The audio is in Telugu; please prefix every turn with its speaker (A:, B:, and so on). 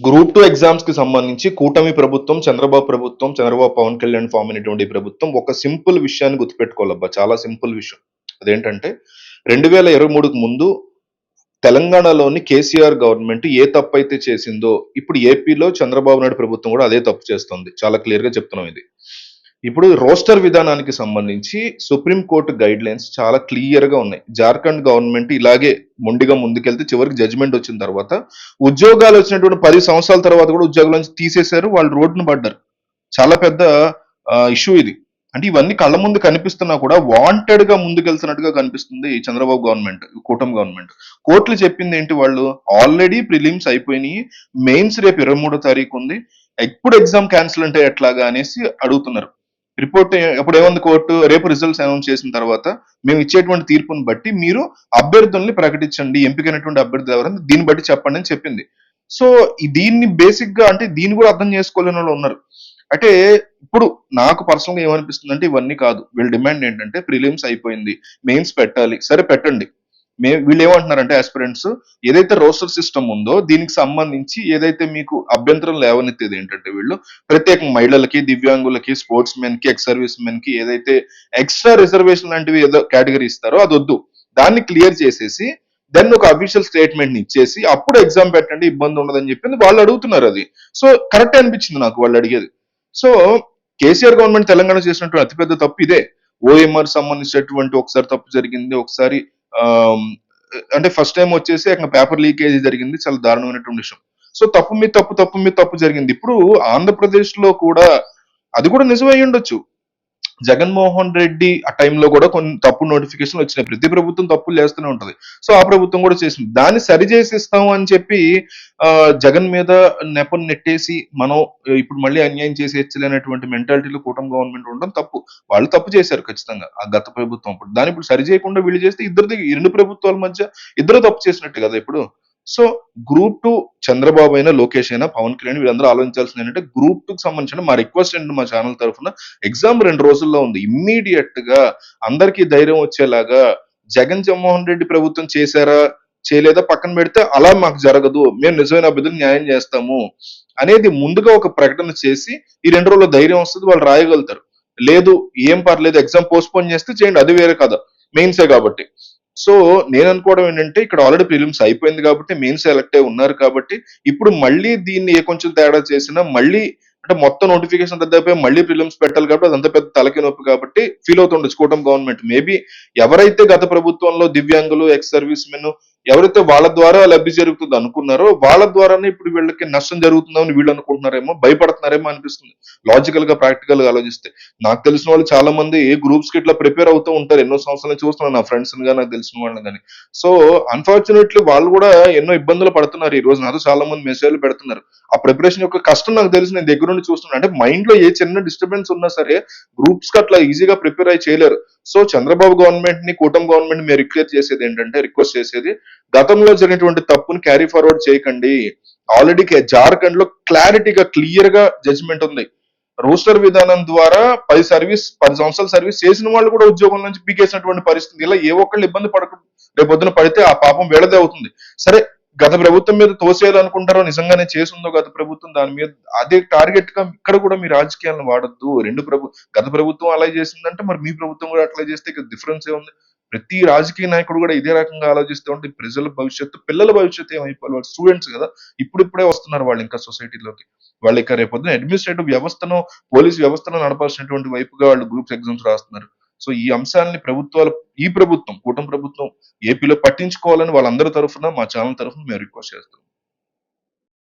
A: గ్రూప్ టూ ఎగ్జామ్స్కి సంబంధించి కూటమి ప్రభుత్వం చంద్రబాబు ప్రభుత్వం చంద్రబాబు పవన్ కళ్యాణ్ ఫామ్ అయినటువంటి ప్రభుత్వం ఒక సింపుల్ విషయాన్ని గుర్తుపెట్టుకోవాలబ్బా చాలా సింపుల్ విషయం. అదేంటంటే రెండు వేల ఇరవై మూడుకు ముందు తెలంగాణలోని కేసీఆర్ గవర్నమెంట్ ఏ తప్పు అయితే చేసిందో ఇప్పుడు ఏపీలో చంద్రబాబు నాయుడు ప్రభుత్వం కూడా అదే తప్పు చేస్తుంది. చాలా క్లియర్గా చెప్తున్నాం ఇది. ఇప్పుడు రోస్టర్ విధానానికి సంబంధించి సుప్రీంకోర్టు గైడ్ లైన్స్ చాలా క్లియర్గా ఉన్నాయి. జార్ఖండ్ గవర్నమెంట్ ఇలాగే మొండిగా ముందుకెళ్తే చివరికి జడ్జిమెంట్ వచ్చిన తర్వాత ఉద్యోగాలు వచ్చినటువంటి పది సంవత్సరాల తర్వాత కూడా ఉద్యోగాల నుంచి తీసేశారు వాళ్ళు రోడ్డును పడ్డారు. చాలా పెద్ద ఇష్యూ ఇది. అంటే ఇవన్నీ కళ్ళ ముందు కనిపిస్తున్నా కూడా వాంటెడ్గా ముందుకెళ్తున్నట్టుగా కనిపిస్తుంది ఈ చంద్రబాబు గవర్నమెంట్ కూటమి గవర్నమెంట్. కోర్టులు చెప్పింది ఏంటి వాళ్ళు? ఆల్రెడీ ప్రిలిమ్స్ అయిపోయినాయి. మెయిన్స్ రేపు ఇరవై మూడో తారీఖు ఉంది. ఎప్పుడు ఎగ్జామ్ క్యాన్సిల్ అంటే ఎట్లాగా అనేసి అడుగుతున్నారు. రిపోర్ట్ అప్పుడు ఏముంది కోర్టు? రేపు రిజల్ట్స్ అనౌన్స్ చేసిన తర్వాత మేము ఇచ్చేటువంటి తీర్పుని బట్టి మీరు అభ్యర్థుల్ని ప్రకటించండి ఎంపికైనటువంటి అభ్యర్థులు ఎవరైనా దీన్ని బట్టి చెప్పండి అని చెప్పింది. సో దీన్ని బేసిక్గా అంటే దీన్ని కూడా అర్థం చేసుకోలేని వాళ్ళు ఉన్నారు. అంటే ఇప్పుడు నాకు పర్సనల్గా ఏమనిపిస్తుంది అంటే ఇవన్నీ కాదు. వీళ్ళ డిమాండ్ ఏంటంటే ప్రిలిమ్స్ అయిపోయింది. మెయిన్స్ పెట్టాలి. సరే పెట్టండి. మే వీళ్ళు ఏమంటున్నారంటే ఆస్పిరెంట్స్ ఏదైతే రోస్టర్ సిస్టమ్ ఉందో దీనికి సంబంధించి ఏదైతే మీకు అభ్యంతరం లేవనెత్తేది ఏంటంటే వీళ్ళు ప్రత్యేక మహిళలకి దివ్యాంగులకి స్పోర్ట్స్ మెన్కి ఎక్స్ సర్వీస్ మెన్కి ఏదైతే ఎక్స్ట్రా రిజర్వేషన్ లాంటివి ఏదో కేటగిరీ ఇస్తారో అది వద్దు. దాన్ని క్లియర్ చేసేసి దెన్ ఒక అఫీషియల్ స్టేట్మెంట్ని ఇచ్చేసి అప్పుడు ఎగ్జామ్ పెట్టండి ఇబ్బంది ఉండదని చెప్పి వాళ్ళు అడుగుతున్నారు అది. సో కరెక్ట్ అనిపించింది నాకు వాళ్ళు అడిగేది. సో కేసీఆర్ గవర్నమెంట్ తెలంగాణ చేసినటువంటి అతిపెద్ద తప్పు ఇదే. ఓఎంఆర్ సంబంధించినటువంటి ఒకసారి తప్పు జరిగింది ఒకసారి అంటే ఫస్ట్ టైం వచ్చేసి అక్కడ పేపర్ లీకేజ్ జరిగింది. చాలా దారుణమైనటువంటి విషయం. సో తప్పు మీద తప్పు తప్పు మీద తప్పు జరిగింది. ఇప్పుడు ఆంధ్రప్రదేశ్లో కూడా అది కూడా నిజమై ఉండొచ్చు. జగన్మోహన్ రెడ్డి ఆ టైంలో కూడా కొన్ని తప్పు నోటిఫికేషన్ వచ్చినాయి. ప్రతి ప్రభుత్వం తప్పులు చేస్తూనే ఉంటది. సో ఆ ప్రభుత్వం కూడా చేసింది. దాన్ని సరి చేసిస్తాము అని చెప్పి ఆ జగన్ మీద నెపం నెట్టేసి మనం ఇప్పుడు మళ్ళీ అన్యాయం చేసేయచ్చలేనటువంటి మెంటాలిటీలో కూటమి గవర్నమెంట్ ఉండడం తప్పు. వాళ్ళు తప్పు చేశారు ఖచ్చితంగా ఆ గత ప్రభుత్వం అప్పుడు. దాన్ని ఇప్పుడు సరి చేయకుండా వీళ్ళు చేస్తే ఇద్దరిది రెండు ప్రభుత్వాల మధ్య ఇద్దరు తప్పు చేసినట్టు కదా ఇప్పుడు? సో గ్రూప్ టూ చంద్రబాబు అయినా లోకేష్ అయినా పవన్ కళ్యాణ్ వీళ్ళందరూ ఆలోచించాల్సింది ఏంటంటే గ్రూప్ టూ సంబంధించిన మా రిక్వెస్ట్ ఏంటి మా ఛానల్ తరఫున ఎగ్జామ్ రెండు రోజుల్లో ఉంది. ఇమ్మీడియట్గా అందరికీ ధైర్యం వచ్చేలాగా జగన్ జగన్మోహన్ రెడ్డి ప్రభుత్వం చేశారా చేయలేదా పక్కన పెడితే అలా మాకు జరగదు మేము నిజమైన అభ్యర్థులు న్యాయం చేస్తాము అనేది ముందుగా ఒక ప్రకటన చేసి ఈ రెండు రోజుల్లో ధైర్యం వస్తుంది వాళ్ళు రాయగలుగుతారు. లేదు ఏం పర్లేదు ఎగ్జామ్ పోస్ట్పోన్ చేస్తే చేయండి అది వేరే కదా మెయిన్సే కాబట్టి. సో నేను అనుకోవడం ఏంటంటే ఇక్కడ ఆల్రెడీ ప్రిలిమ్స్ అయిపోయింది కాబట్టి మెయిన్ సెలెక్ట్ అయి ఉన్నారు కాబట్టి ఇప్పుడు మళ్ళీ దీన్ని ఏ కొంచెం తేడా చేసినా మళ్ళీ అంటే మొత్తం నోటిఫికేషన్ రద్దయిపోయి మళ్ళీ ప్రిలిమ్స్ పెట్టాలి కాబట్టి అదంతా పెద్ద తలకి నొప్పి కాబట్టి ఫీల్ అవుతుండొచ్చు. కూటమి గవర్నమెంట్ మేబీ ఎవరైతే గత ప్రభుత్వంలో దివ్యాంగులు ఎక్స్ సర్వీస్ మెన్ ఎవరైతే వాళ్ళ ద్వారా లబ్ధి జరుగుతుంది అనుకున్నారో వాళ్ళ ద్వారానే ఇప్పుడు వీళ్ళకి నష్టం జరుగుతుందని వీళ్ళు అనుకుంటున్నారేమో భయపడుతున్నారేమో అనిపిస్తుంది. లాజికల్గా ప్రాక్టికల్గా ఆలోచిస్తే. నాకు తెలిసిన వాళ్ళు చాలా మంది ఏ గ్రూప్స్కి ఇట్లా ప్రిపేర్ అవుతూ ఉంటారు. ఎన్నో సంవత్సరాలు చూస్తున్నాను నా ఫ్రెండ్స్గా నాకు తెలిసిన వాళ్ళని కానీ సో అన్ఫార్చునేట్లీ వాళ్ళు కూడా ఎన్నో ఇబ్బందులు పడుతున్నారు. ఈ రోజు నాతో చాలా మంది మెసేజ్లు పెడుతున్నారు. ఆ ప్రిపరేషన్ యొక్క కష్టం నాకు తెలిసి నేను దగ్గర నుండి చూస్తున్నాను. అంటే మైండ్లో ఏ చిన్న డిస్టర్బెన్స్ ఉన్నా సరే గ్రూప్స్కి అట్లా ఈజీగా ప్రిపేర్ అయ్యి చేయలేరు. సో చంద్రబాబు గవర్నమెంట్ని కూటమి గవర్నమెంట్ మీరు రిక్వెస్ట్ చేసేది ఏంటంటే రిక్వెస్ట్ చేసేది గతంలో జరిగినటువంటి తప్పును క్యారీ ఫార్వర్డ్ చేయకండి. ఆల్రెడీ జార్ఖండ్లో క్లారిటీగా క్లియర్గా జడ్జిమెంట్ ఉంది. రోస్టర్ విధానం ద్వారా పది సర్వీస్ పది సంవత్సరాల సర్వీస్ చేసిన వాళ్ళు కూడా ఉద్యోగం నుంచి పీకేసినటువంటి పరిస్థితి. ఇలా ఏ ఒక్కళ్ళు ఇబ్బంది పడక రేపొద్దున పడితే ఆ పాపం వేళదే అవుతుంది. సరే గత ప్రభుత్వం మీద తోసేయాలనుకుంటారో నిజంగానే చేసిందో గత ప్రభుత్వం దాని మీద అదే టార్గెట్గా ఇక్కడ కూడా మీ రాజకీయాలను వాడద్దు. రెండు ప్రభు గత ప్రభుత్వం అలా చేసిందంటే మరి మీ ప్రభుత్వం కూడా అట్లా చేస్తే ఇక డిఫరెన్స్ ఏముంది ప్రతి రాజకీయ నాయకుడు కూడా ఇదే రకంగా ఆలోచిస్తూ ఉంటే ప్రజల భవిష్యత్తు పిల్లల భవిష్యత్తు ఏమైపోవాలి? వాళ్ళు స్టూడెంట్స్ కదా. ఇప్పుడిప్పుడే వస్తున్నారు వాళ్ళు ఇంకా సొసైటీలోకి వాళ్ళు ఇక రేపొద్దున అడ్మినిస్ట్రేటివ్ వ్యవస్థను పోలీస్ వ్యవస్థను నడపాల్సినటువంటి వైపుగా వాళ్ళు గ్రూప్స్ ఎగ్జామ్స్ రాస్తున్నారు. సో ఈ అంశాలని ప్రభుత్వాలు ఈ ప్రభుత్వం కూటమి ప్రభుత్వం ఏపీలో పట్టించుకోవాలని వాళ్ళందరి తరఫున మా ఛానల్ తరఫున మేము రిక్వెస్ట్ చేస్తున్నాం.